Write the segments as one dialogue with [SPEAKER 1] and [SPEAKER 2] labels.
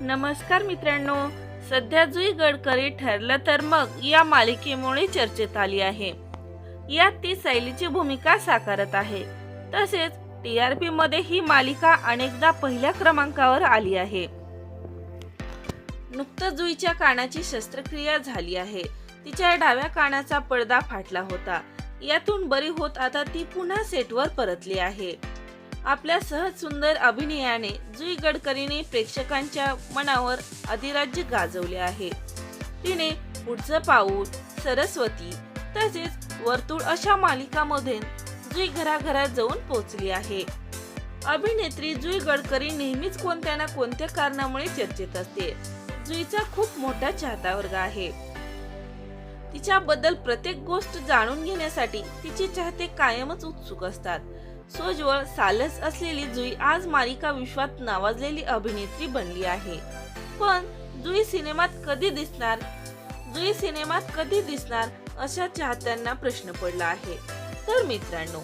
[SPEAKER 1] नमस्कार मित्रांनो सध्या जुई गडकरी ठरलं तर मग या मालिकेमुळे चर्चेत आली आहे. यात ती शैलीची भूमिका साकारत आहे. तसेच टीआरपी मध्ये ही मालिका अनेकदा पहिल्या क्रमांकावर आली आहे. नुकतंच जुईच्या कानाची शस्त्रक्रिया झाली आहे. तिच्या डाव्या कानाचा पडदा फाटला होता. यातून बरी होत आता ती पुन्हा सेटवर परतली आहे. आपल्या सहज सुंदर अभिनयाने जुई गडकरीने प्रेक्षकांच्या मनावर अधिराज्य गाजवले आहे. तिने पुढचं पाऊल सरस्वती तसेच वर्तुळ अशा मालिकामध्ये जुई घराघरात जाऊन पोहोचली आहे. अभिनेत्री जुई गडकरी नेहमीच कोणत्या ना कोणत्या कारणामुळे चर्चेत असते. जुईचा खूप मोठा चाहता वर्ग आहे. तिच्याबद्दल प्रत्येक गोष्ट जाणून घेण्यासाठी तिचे चाहते कायमच उत्सुक असतात. सोजवळ सालस असलेली जुई आज मालिका विश्वात नावाजलेली अभिनेत्री बनली आहे. पण जुई सिनेमात कधी दिसणार? जुई सिनेमात कधी दिसणार? अशा चाहत्यांना प्रश्न पडला आहे. तर मित्रांनो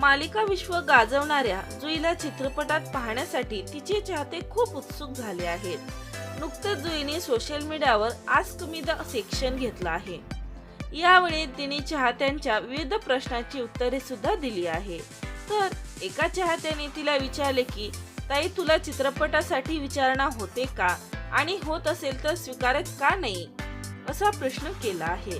[SPEAKER 1] मालिका विश्व गाजवणाऱ्या जुईला चित्रपटात पाहण्यासाठी तिचे चाहते खूप उत्सुक झाले आहेत. नुकतंच जुईने सोशल मीडियावर आज कमी द सेक्शन घेतला आहे. यावेळी तिने चाहत्यांच्या विविध प्रश्नांची उत्तरे सुद्धा दिली आहे. तर एका चाहत्याने तिला विचारले की ताई तुला चित्रपटासाठी विचारणा होते का? आणि होत असेल तर स्वीकारत का नाही? असा प्रश्न केला आहे.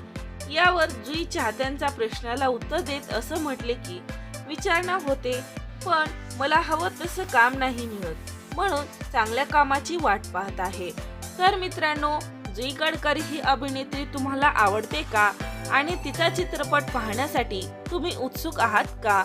[SPEAKER 1] यावर जुई चाहत्यांचा प्रश्नाला उत्तर देत असं म्हटले की विचारणा होते पण मला हवं तसं काम नाही मिळत. म्हणून चांगल्या कामाची वाट पाहत आहे. तर मित्रांनो जुई गडकरी ही अभिनेत्री तुम्हाला आवडते का? आणि तिचा चित्रपट पाहण्यासाठी तुम्ही उत्सुक आहात का?